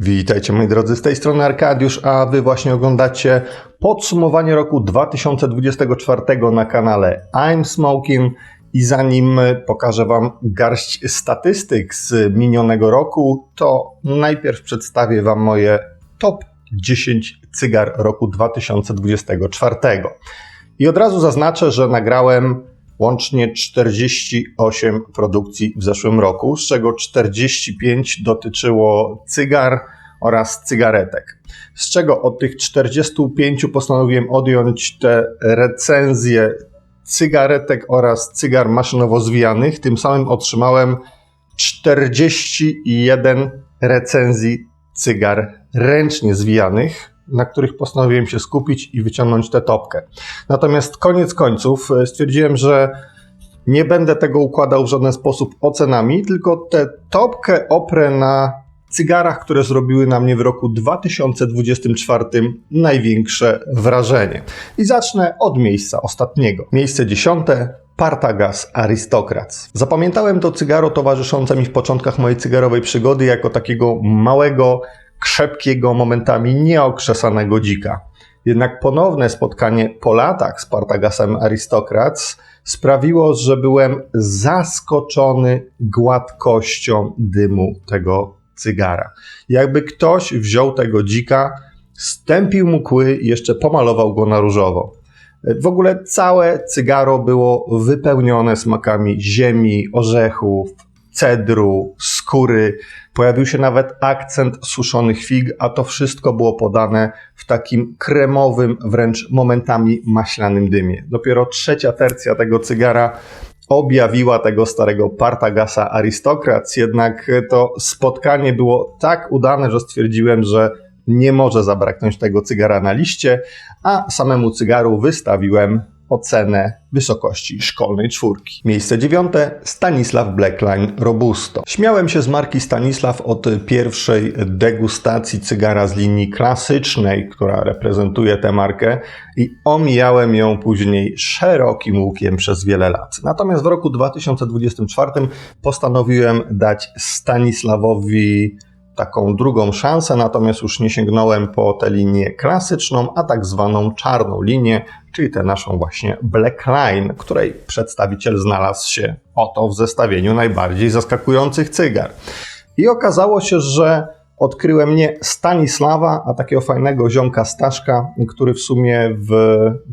Witajcie moi drodzy, z tej strony Arkadiusz, a wy właśnie oglądacie podsumowanie roku 2024 na kanale I'm Smoking i zanim pokażę wam garść statystyk z minionego roku, to najpierw przedstawię wam moje top 10 cygar roku 2024. I od razu zaznaczę, że nagrałem łącznie 48 produkcji w zeszłym roku, z czego 45 dotyczyło cygar oraz cygaretek. Z czego od tych 45 postanowiłem odjąć te recenzje cygaretek oraz cygar maszynowo zwijanych. Tym samym otrzymałem 41 recenzji cygar ręcznie zwijanych, na których postanowiłem się skupić i wyciągnąć tę topkę. Natomiast koniec końców e, stwierdziłem, że nie będę tego układał w żaden sposób ocenami, tylko tę topkę oprę na cygarach, które zrobiły na mnie w roku 2024 największe wrażenie. I zacznę od miejsca ostatniego. Miejsce dziesiąte. Partagas Aristocrats. Zapamiętałem to cygaro towarzyszące mi w początkach mojej cygarowej przygody jako takiego małego, krzepkiego, momentami nieokrzesanego dzika. Jednak ponowne spotkanie po latach z Partagasem Aristocrats sprawiło, że byłem zaskoczony gładkością dymu tego cygara. Jakby ktoś wziął tego dzika, stępił mu kły i jeszcze pomalował go na różowo. W ogóle całe cygaro było wypełnione smakami ziemi, orzechów, cedru, skóry. Pojawił się nawet akcent suszonych fig, a to wszystko było podane w takim kremowym, wręcz momentami maślanym dymie. Dopiero trzecia tercja tego cygara objawiła tego starego Partagasa Aristokrats, jednak to spotkanie było tak udane, że stwierdziłem, że nie może zabraknąć tego cygara na liście, a samemu cygaru wystawiłem ocenę wysokości szkolnej czwórki. Miejsce dziewiąte Stanisław Blackline Robusto. Śmiałem się z marki Stanisław od pierwszej degustacji cygara z linii klasycznej, która reprezentuje tę markę i omijałem ją później szerokim łukiem przez wiele lat. Natomiast w roku 2024 postanowiłem dać Stanisławowi taką drugą szansę, natomiast już nie sięgnąłem po tę linię klasyczną, a tak zwaną czarną linię, czyli tę naszą właśnie Black Line, której przedstawiciel znalazł się oto w zestawieniu najbardziej zaskakujących cygar. I okazało się, że odkryłem nie Stanisława, a takiego fajnego ziomka Staszka, który w sumie w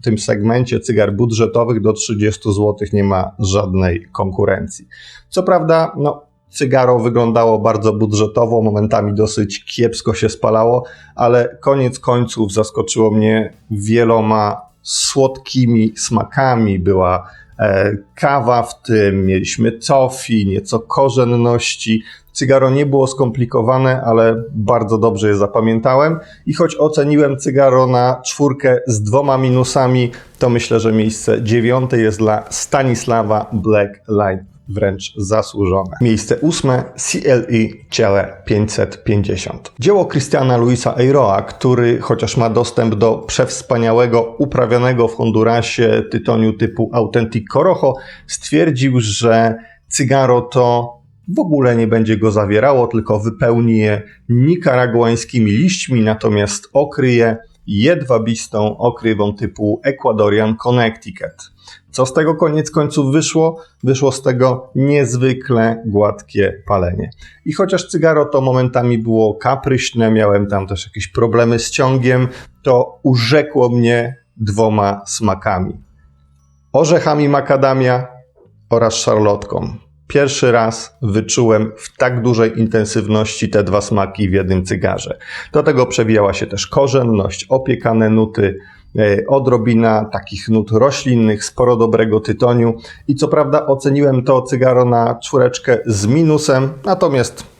tym segmencie cygar budżetowych do 30 zł nie ma żadnej konkurencji. Co prawda, no, Cygaro wyglądało bardzo budżetowo, momentami dosyć kiepsko się spalało, ale koniec końców zaskoczyło mnie wieloma słodkimi smakami. Była e, kawa w tym, mieliśmy tofi, nieco korzenności. Cygaro nie było skomplikowane, ale bardzo dobrze je zapamiętałem. I choć oceniłem cygaro na czwórkę z dwoma minusami, to myślę, że miejsce dziewiąte jest dla Stanisława Black Line wręcz zasłużone. Miejsce ósme CLE Ciele 550. Dzieło Christiana Luisa Eiroa, który chociaż ma dostęp do przewspaniałego, uprawionego w Hondurasie tytoniu typu Authentic Corojo, stwierdził, że cygaro to w ogóle nie będzie go zawierało, tylko wypełni je nikaraguańskimi liśćmi, natomiast okryje jedwabistą okrywą typu Ecuadorian Connecticut. Co z tego koniec końców wyszło? Wyszło z tego niezwykle gładkie palenie. I chociaż cygaro to momentami było kapryśne, miałem tam też jakieś problemy z ciągiem, to urzekło mnie dwoma smakami. Orzechami makadamia oraz szarlotką. Pierwszy raz wyczułem w tak dużej intensywności te dwa smaki w jednym cygarze. Do tego przewijała się też korzenność, opiekane nuty, E, odrobina takich nut roślinnych, sporo dobrego tytoniu i co prawda oceniłem to cygaro na czwóreczkę z minusem, natomiast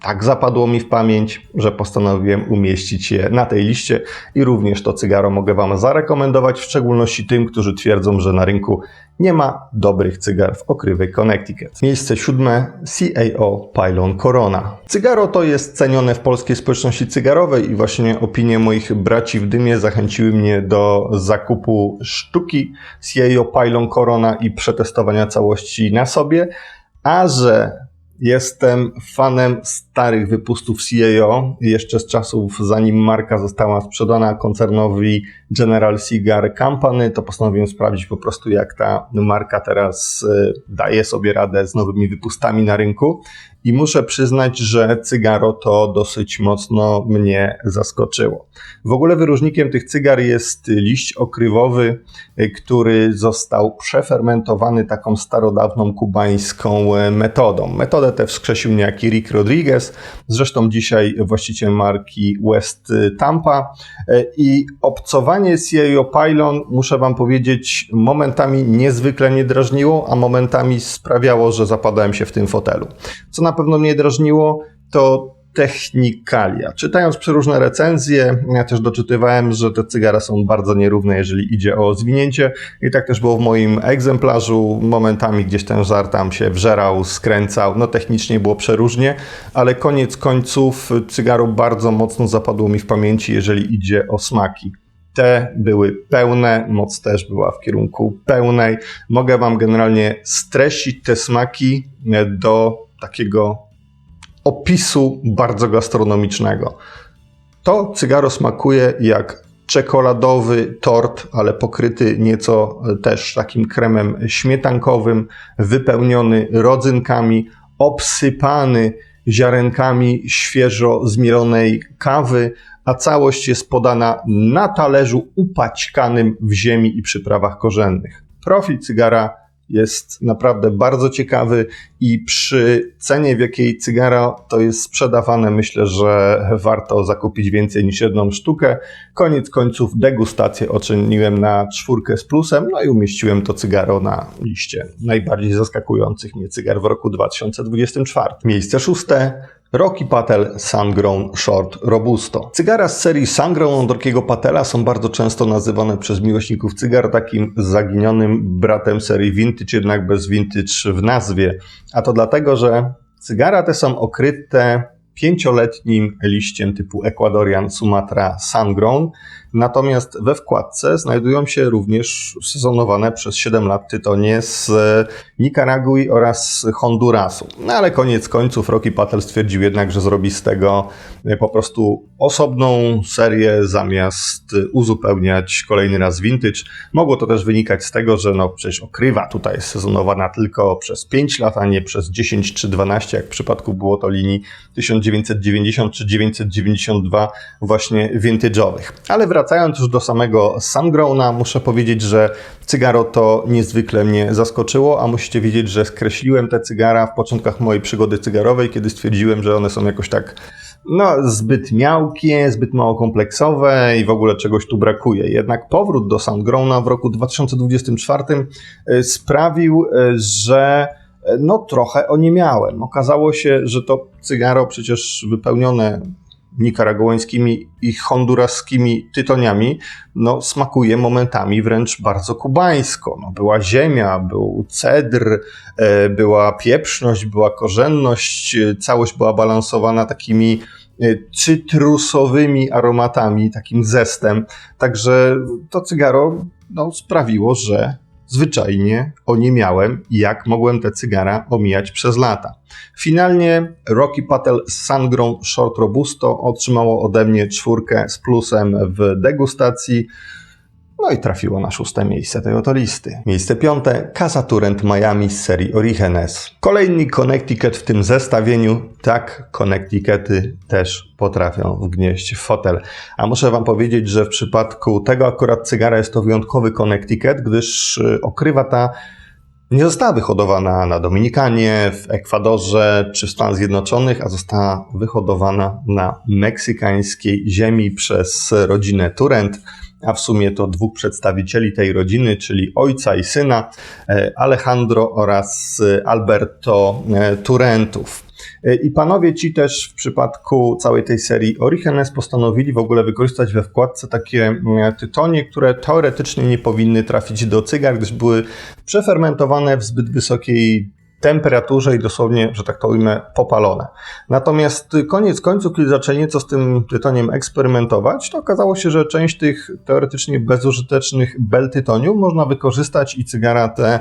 tak zapadło mi w pamięć, że postanowiłem umieścić je na tej liście i również to cygaro mogę Wam zarekomendować, w szczególności tym, którzy twierdzą, że na rynku nie ma dobrych cygar w okrywie Connecticut. Miejsce siódme CAO Pylon Corona. Cygaro to jest cenione w polskiej społeczności cygarowej i właśnie opinie moich braci w dymie zachęciły mnie do zakupu sztuki CAO Pylon Corona i przetestowania całości na sobie, a że Jestem fanem starych wypustów CAO, jeszcze z czasów zanim marka została sprzedana koncernowi General Cigar Company, to postanowiłem sprawdzić po prostu jak ta marka teraz e, daje sobie radę z nowymi wypustami na rynku i muszę przyznać, że cygaro to dosyć mocno mnie zaskoczyło. W ogóle wyróżnikiem tych cygar jest liść okrywowy, e, który został przefermentowany taką starodawną kubańską e, metodą. Metodę tę wskrzesił niejaki Rick Rodriguez, zresztą dzisiaj właściciel marki West Tampa i obcowanie z jej Pylon, muszę wam powiedzieć, momentami niezwykle nie drażniło, a momentami sprawiało, że zapadałem się w tym fotelu. Co na pewno mnie drażniło, to technikalia. Czytając przeróżne recenzje, ja też doczytywałem, że te cygara są bardzo nierówne, jeżeli idzie o zwinięcie. I tak też było w moim egzemplarzu. Momentami gdzieś ten żar tam się wżerał, skręcał. No technicznie było przeróżnie, ale koniec końców cygaro bardzo mocno zapadło mi w pamięci, jeżeli idzie o smaki. Te były pełne, moc też była w kierunku pełnej. Mogę Wam generalnie streścić te smaki do takiego opisu bardzo gastronomicznego. To cygaro smakuje jak czekoladowy tort, ale pokryty nieco też takim kremem śmietankowym, wypełniony rodzynkami, obsypany ziarenkami świeżo zmielonej kawy, a całość jest podana na talerzu upaćkanym w ziemi i przyprawach korzennych. Profil cygara jest naprawdę bardzo ciekawy i przy cenie, w jakiej cygara to jest sprzedawane, myślę, że warto zakupić więcej niż jedną sztukę. Koniec końców degustację oczyniłem na czwórkę z plusem, no i umieściłem to cygaro na liście najbardziej zaskakujących mnie cygar w roku 2024. Miejsce szóste Rocky Patel Sungrown Short Robusto. Cygara z serii Sungrown od Rockiego Patela są bardzo często nazywane przez miłośników cygar takim zaginionym bratem serii Vintage, jednak bez Vintage w nazwie. A to dlatego, że cygara te są okryte pięcioletnim liściem typu Ecuadorian Sumatra Sungrown, Natomiast we wkładce znajdują się również sezonowane przez 7 lat tytonie z Nikaragui oraz Hondurasu. No ale koniec końców Rocky Patel stwierdził jednak, że zrobi z tego po prostu osobną serię zamiast uzupełniać kolejny raz vintage. Mogło to też wynikać z tego, że no przecież okrywa tutaj jest sezonowana tylko przez 5 lat, a nie przez 10 czy 12, jak w przypadku było to linii 1990 czy 992 właśnie vintage'owych. Ale wracając już do samego Sungrowna, muszę powiedzieć, że cygaro to niezwykle mnie zaskoczyło, a musicie wiedzieć, że skreśliłem te cygara w początkach mojej przygody cygarowej, kiedy stwierdziłem, że one są jakoś tak no, zbyt miałkie, zbyt mało kompleksowe i w ogóle czegoś tu brakuje. Jednak powrót do Soundgrowna w roku 2024 e, sprawił, e, że e, no trochę o nie miałem. Okazało się, że to cygaro przecież wypełnione nikaraguańskimi i honduraskimi tytoniami, no, smakuje momentami wręcz bardzo kubańsko. No, była ziemia, był cedr, e, była pieprzność, była korzenność, e, całość była balansowana takimi e, cytrusowymi aromatami, takim zestem. Także to cygaro no, sprawiło, że zwyczajnie oniemiałem, jak mogłem te cygara omijać przez lata. Finalnie Rocky Patel Sungrown Short Robusto otrzymało ode mnie czwórkę z plusem w degustacji. No i trafiło na szóste miejsce tej oto listy. Miejsce piąte Casa Turent Miami z serii Origenes. Kolejny Connecticut w tym zestawieniu. Tak, Connecticuty też potrafią wgnieść w fotel. A muszę wam powiedzieć, że w przypadku tego akurat cygara jest to wyjątkowy Connecticut, gdyż y, okrywa ta nie została wyhodowana na Dominikanie, w Ekwadorze czy w Stanach Zjednoczonych, a została wyhodowana na meksykańskiej ziemi przez rodzinę Turent a w sumie to dwóch przedstawicieli tej rodziny, czyli ojca i syna, e, Alejandro oraz e, Alberto e, Turentów. I panowie ci też w przypadku całej tej serii Origenes postanowili w ogóle wykorzystać we wkładce takie tytonie, które teoretycznie nie powinny trafić do cygar, gdyż były przefermentowane w zbyt wysokiej temperaturze i dosłownie, że tak to ujmę, popalone. Natomiast koniec końców, kiedy zaczęli nieco z tym tytoniem eksperymentować, to okazało się, że część tych teoretycznie bezużytecznych bel tytoniu można wykorzystać i cygara te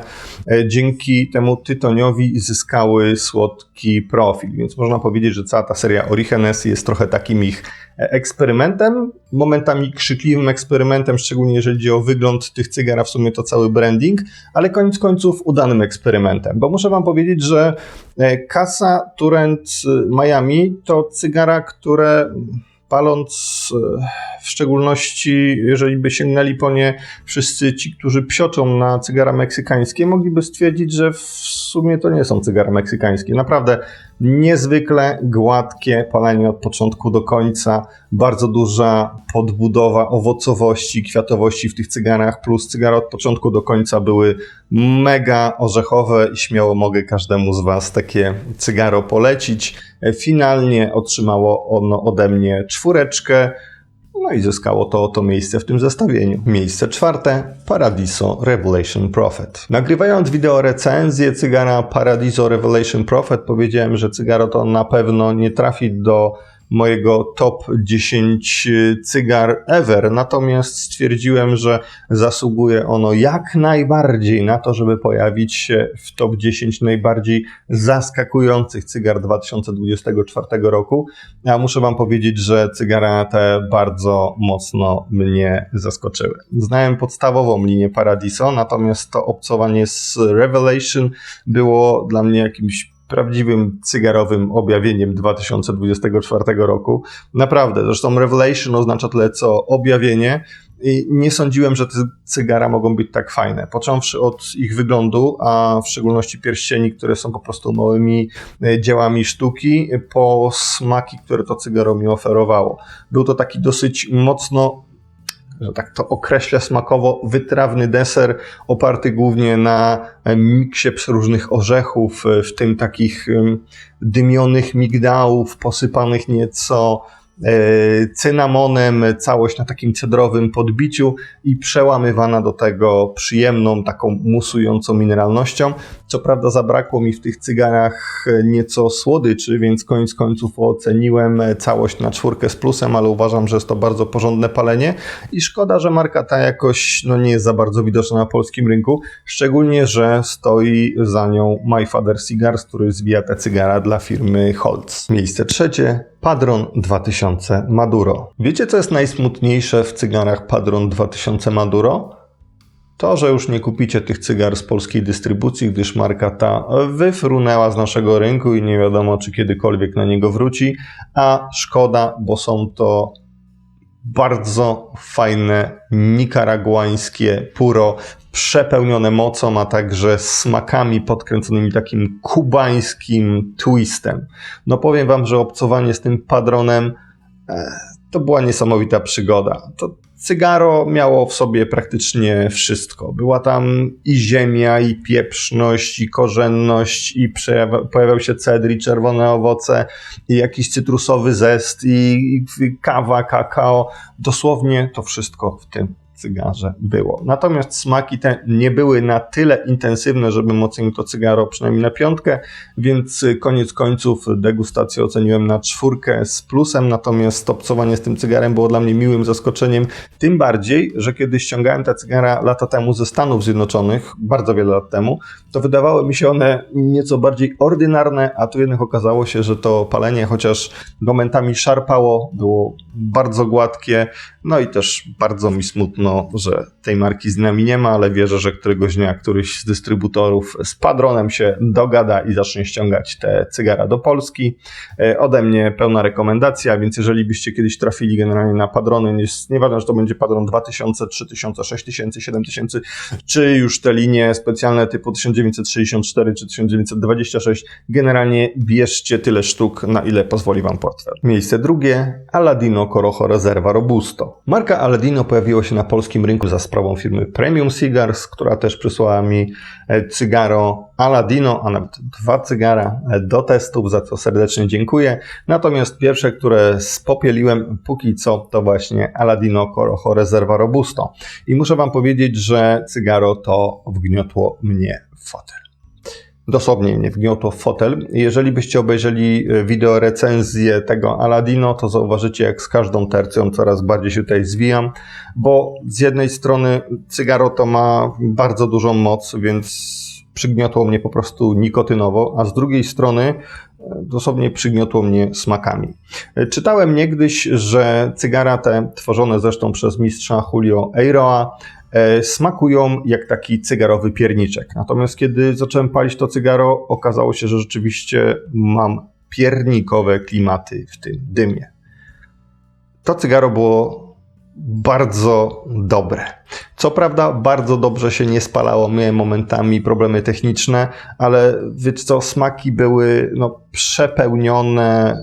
dzięki temu tytoniowi zyskały słodki profil. Więc można powiedzieć, że cała ta seria Origenes jest trochę takim ich eksperymentem, momentami krzykliwym eksperymentem, szczególnie jeżeli chodzi o wygląd tych cygar, a w sumie to cały branding, ale koniec końców udanym eksperymentem, bo muszę wam powiedzieć, że e, Casa Turent Miami to cygara, które paląc e, w szczególności, jeżeli by sięgnęli po nie wszyscy ci, którzy psioczą na cygara meksykańskie, mogliby stwierdzić, że w sumie to nie są cygara meksykańskie. Naprawdę niezwykle gładkie palenie od początku do końca, bardzo duża podbudowa owocowości, kwiatowości w tych cygarach, plus cygara od początku do końca były mega orzechowe i śmiało mogę każdemu z Was takie cygaro polecić. Finalnie otrzymało ono ode mnie czwóreczkę. No i zyskało to oto miejsce w tym zestawieniu. Miejsce czwarte Paradiso Revelation Prophet. Nagrywając wideo recenzję cygara Paradiso Revelation Prophet powiedziałem, że cygaro to na pewno nie trafi do mojego top 10 cygar ever. Natomiast stwierdziłem, że zasługuje ono jak najbardziej na to, żeby pojawić się w top 10 najbardziej zaskakujących cygar 2024 roku. Ja muszę Wam powiedzieć, że cygara te bardzo mocno mnie zaskoczyły. Znałem podstawową linię Paradiso, natomiast to obcowanie z Revelation było dla mnie jakimś prawdziwym cygarowym objawieniem 2024 roku. Naprawdę, zresztą Revelation oznacza tyle co objawienie i nie sądziłem, że te cygara mogą być tak fajne. Począwszy od ich wyglądu, a w szczególności pierścieni, które są po prostu małymi e, dziełami sztuki, po smaki, które to cygaro mi oferowało. Był to taki dosyć mocno że tak to określę smakowo, wytrawny deser oparty głównie na e, miksie różnych orzechów, e, w tym takich dymionych migdałów, posypanych nieco cynamonem, całość na takim cedrowym podbiciu i przełamywana do tego przyjemną, taką musującą mineralnością. Co prawda zabrakło mi w tych cygarach nieco słodyczy, więc koniec końców oceniłem całość na czwórkę z plusem, ale uważam, że jest to bardzo porządne palenie i szkoda, że marka ta jakoś no, nie jest za bardzo widoczna na polskim rynku, szczególnie, że stoi za nią My Father Cigars, który zwija te cygara dla firmy Holz. Miejsce trzecie Padron 2000 Maduro. Wiecie, co jest najsmutniejsze w cygarach Padron 2000 Maduro? To, że już nie kupicie tych cygar z polskiej dystrybucji, gdyż marka ta wyfrunęła z naszego rynku i nie wiadomo, czy kiedykolwiek na niego wróci, a szkoda, bo są to bardzo fajne nikaraguańskie puro, przepełnione mocą, a także smakami podkręconymi takim kubańskim twistem. No powiem wam, że obcowanie z tym padronem e, to była niesamowita przygoda. To cygaro miało w sobie praktycznie wszystko. Była tam i ziemia, i pieprzność, i korzenność, i pojawiał się cedr, i czerwone owoce, i jakiś cytrusowy zest, i, i kawa, kakao. Dosłownie to wszystko w tym cygarze było. Natomiast smaki te nie były na tyle intensywne, żebym ocenił to cygaro przynajmniej na piątkę, więc koniec końców degustację oceniłem na czwórkę z plusem, natomiast obcowanie z tym cygarem było dla mnie miłym zaskoczeniem, tym bardziej, że kiedy ściągałem te cygara lata temu ze Stanów Zjednoczonych, bardzo wiele lat temu, to wydawały mi się one nieco bardziej ordynarne, a tu jednak okazało się, że to palenie, chociaż momentami szarpało, było bardzo gładkie, no i też bardzo mi smutno, że tej marki z nami nie ma, ale wierzę, że któregoś dnia któryś z dystrybutorów z Padronem się dogada i zacznie ściągać te cygara do Polski. E, ode mnie pełna rekomendacja, więc jeżeli byście kiedyś trafili generalnie na Padrony, nieważne, że to będzie Padron 2000, 3000, 6000, 7000, czy już te linie specjalne typu 1964 czy 1926, generalnie bierzcie tyle sztuk, na ile pozwoli Wam portfel. Miejsce drugie, Aladino Corojo Reserva Robusto. Marka Aladino pojawiła się na polskim rynku za sprawą firmy Premium Cigars, która też przysłała mi e, cygaro Aladino, a nawet dwa cygara e, do testów, za co serdecznie dziękuję. Natomiast pierwsze, które spopieliłem póki co, to właśnie Aladino Corojo Reserva Robusto. I muszę Wam powiedzieć, że cygaro to wgniotło mnie w fotel. Dosłownie mnie wgniotło w fotel. Jeżeli byście obejrzeli e, wideo recenzję tego Aladino, to zauważycie, jak z każdą tercją coraz bardziej się tutaj zwijam, bo z jednej strony cygaro to ma bardzo dużą moc, więc przygniotło mnie po prostu nikotynowo, a z drugiej strony e, dosłownie przygniotło mnie smakami. E, czytałem niegdyś, że cygara te, tworzone zresztą przez mistrza Julio Eiroa, smakują jak taki cygarowy pierniczek. Natomiast kiedy zacząłem palić to cygaro, okazało się, że rzeczywiście mam piernikowe klimaty w tym dymie. To cygaro było bardzo dobre. Co prawda, bardzo dobrze się nie spalało, miałem momentami problemy techniczne, ale wiecie co, smaki były no, przepełnione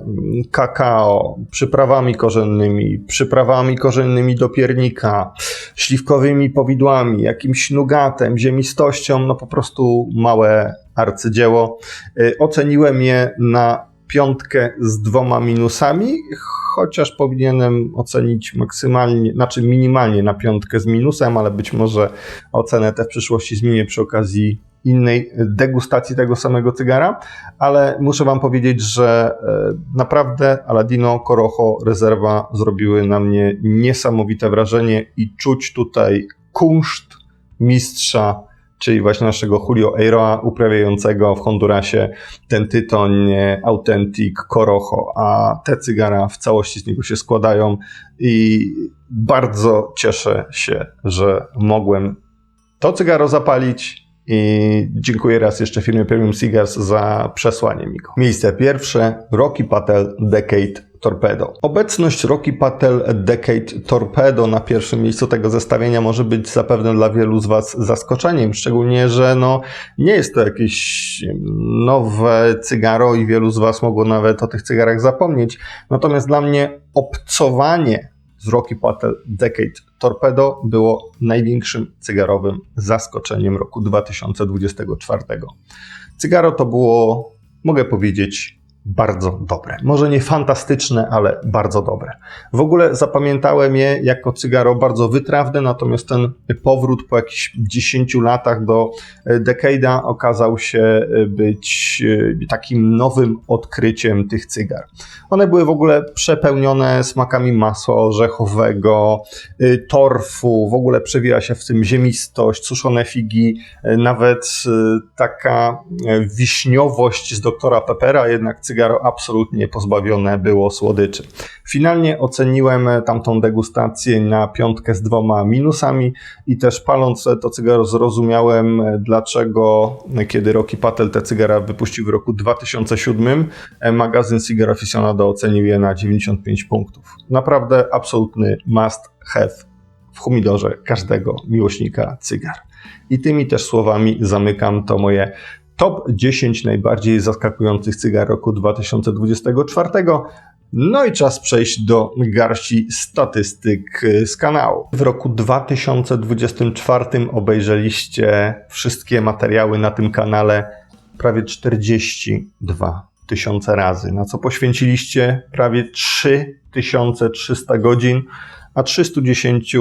kakao, przyprawami korzennymi, przyprawami korzennymi do piernika, śliwkowymi powidłami, jakimś nugatem, ziemistością, no po prostu małe arcydzieło. Y, oceniłem je na piątkę z dwoma minusami, chociaż powinienem ocenić maksymalnie, znaczy minimalnie na piątkę z minusem, ale być może ocenę tę w przyszłości zmienię przy okazji innej degustacji tego samego cygara, ale muszę Wam powiedzieć, że e, naprawdę Aladino, Corojo, Rezerwa zrobiły na mnie niesamowite wrażenie i czuć tutaj kunszt mistrza czyli właśnie naszego Julio Eiroa uprawiającego w Hondurasie ten tytoń Authentic Corojo, a te cygara w całości z niego się składają i bardzo cieszę się, że mogłem to cygaro zapalić i dziękuję raz jeszcze firmie Premium Cigars za przesłanie mi go. Miejsce pierwsze, Rocky Patel Decade Torpedo. Obecność Rocky Patel Decade Torpedo na pierwszym miejscu tego zestawienia może być zapewne dla wielu z Was zaskoczeniem, szczególnie, że no, nie jest to jakieś nowe cygaro i wielu z Was mogło nawet o tych cygarach zapomnieć. Natomiast dla mnie obcowanie z Rocky Patel Decade Torpedo było największym cygarowym zaskoczeniem roku 2024. Cygaro to było, mogę powiedzieć, bardzo dobre. Może nie fantastyczne, ale bardzo dobre. W ogóle zapamiętałem je jako cygaro bardzo wytrawne, natomiast ten powrót po jakichś 10 latach do e, Decade'a okazał się e, być e, takim nowym odkryciem tych cygar. One były w ogóle przepełnione smakami masła orzechowego, torfu, w ogóle przewija się w tym ziemistość, suszone figi, nawet taka wiśniowość z doktora Peppera, jednak cygaro cygaro absolutnie pozbawione było słodyczy. Finalnie oceniłem tamtą degustację na piątkę z dwoma minusami i też paląc to cygaro zrozumiałem, dlaczego kiedy Rocky Patel te cygara wypuścił w roku 2007, magazyn Cigar Aficionado ocenił je na 95 punktów. Naprawdę absolutny must have w humidorze każdego miłośnika cygar. I tymi też słowami zamykam to moje top 10 najbardziej zaskakujących cygar roku 2024. No i czas przejść do garści statystyk z kanału. W roku 2024 obejrzeliście wszystkie materiały na tym kanale prawie 42 tysiące razy, na co poświęciliście prawie 3300 godzin, a 310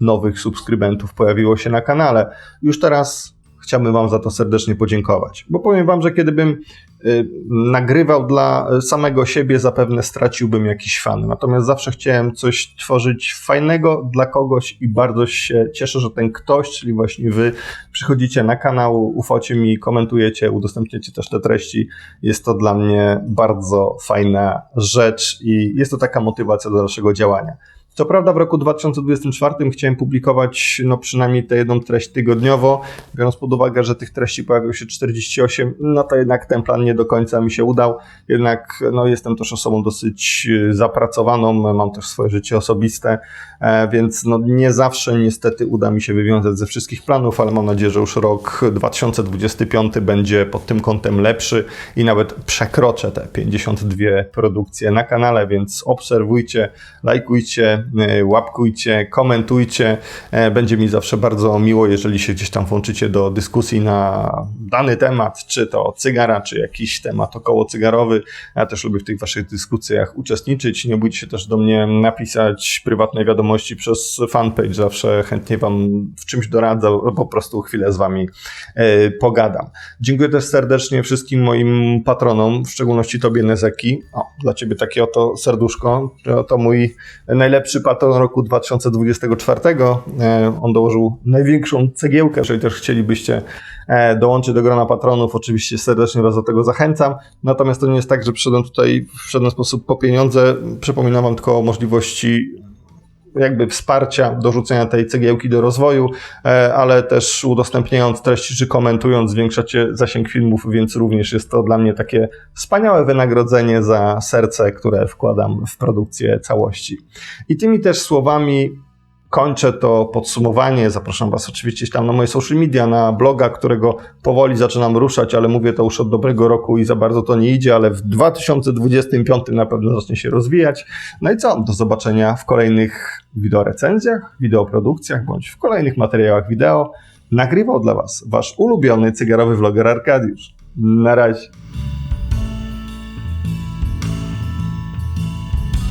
nowych subskrybentów pojawiło się na kanale. Już teraz chciałbym Wam za to serdecznie podziękować. Bo powiem Wam, że kiedybym y, nagrywał dla samego siebie, zapewne straciłbym jakiś fan. Natomiast zawsze chciałem coś tworzyć fajnego dla kogoś i bardzo się cieszę, że ten ktoś, czyli właśnie Wy, przychodzicie na kanał, ufocie mi, komentujecie, udostępniacie też te treści. Jest to dla mnie bardzo fajna rzecz i jest to taka motywacja do dalszego działania. Co prawda w roku 2024 chciałem publikować no, przynajmniej tę jedną treść tygodniowo, biorąc pod uwagę, że tych treści pojawiło się 48, no to jednak ten plan nie do końca mi się udał. Jednak no, jestem też osobą dosyć y, zapracowaną, mam też swoje życie osobiste, e, więc no, nie zawsze niestety uda mi się wywiązać ze wszystkich planów, ale mam nadzieję, że już rok 2025 będzie pod tym kątem lepszy i nawet przekroczę te 52 produkcje na kanale, więc obserwujcie, lajkujcie, łapkujcie, komentujcie. E, Będzie mi zawsze bardzo miło, jeżeli się gdzieś tam włączycie do dyskusji na dany temat, czy to cygara, czy jakiś temat około cygarowy. Ja też lubię w tych waszych dyskusjach uczestniczyć. Nie bójcie się też do mnie napisać prywatne wiadomości przez fanpage. Zawsze chętnie wam w czymś doradzę, po prostu chwilę z wami e, pogadam. Dziękuję też serdecznie wszystkim moim patronom, w szczególności Tobie Nezeki. O, dla Ciebie takie oto serduszko. To mój najlepszy patron roku 2024. E, On dołożył największą cegiełkę. Jeżeli też chcielibyście e, dołączyć do grona patronów, oczywiście serdecznie Was do tego zachęcam. Natomiast to nie jest tak, że przyszedłem tutaj w żaden sposób po pieniądze. Przypominam Wam tylko o możliwości jakby wsparcia dorzucenia tej cegiełki do rozwoju, e, ale też udostępniając treści czy komentując zwiększacie zasięg filmów, więc również jest to dla mnie takie wspaniałe wynagrodzenie za serce, które wkładam w produkcję całości. I tymi też słowami kończę to podsumowanie. Zapraszam Was oczywiście tam na moje social media, na bloga, którego powoli zaczynam ruszać, ale mówię to już od dobrego roku i za bardzo to nie idzie, ale w 2025 na pewno zacznie się rozwijać. No i co? Do zobaczenia w kolejnych wideorecenzjach, wideoprodukcjach bądź w kolejnych materiałach wideo. Nagrywał dla Was Wasz ulubiony cygarowy vloger Arkadiusz. Na razie.